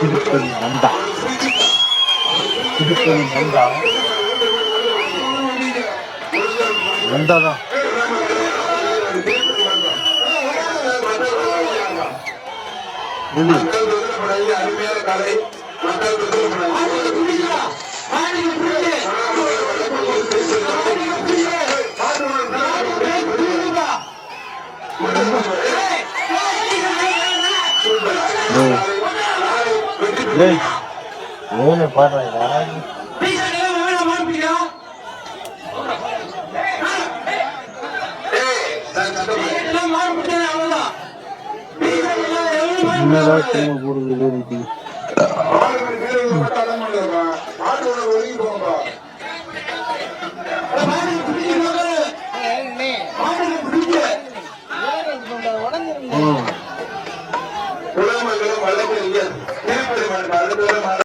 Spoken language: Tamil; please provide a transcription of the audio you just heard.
திருப்பதி நந்தா திருப்பதி நந்தா நந்தா தான் ஏன்னு பாடுறாங்க என்னடா திரும்ப போடுறது எழுதி ஆட்டோட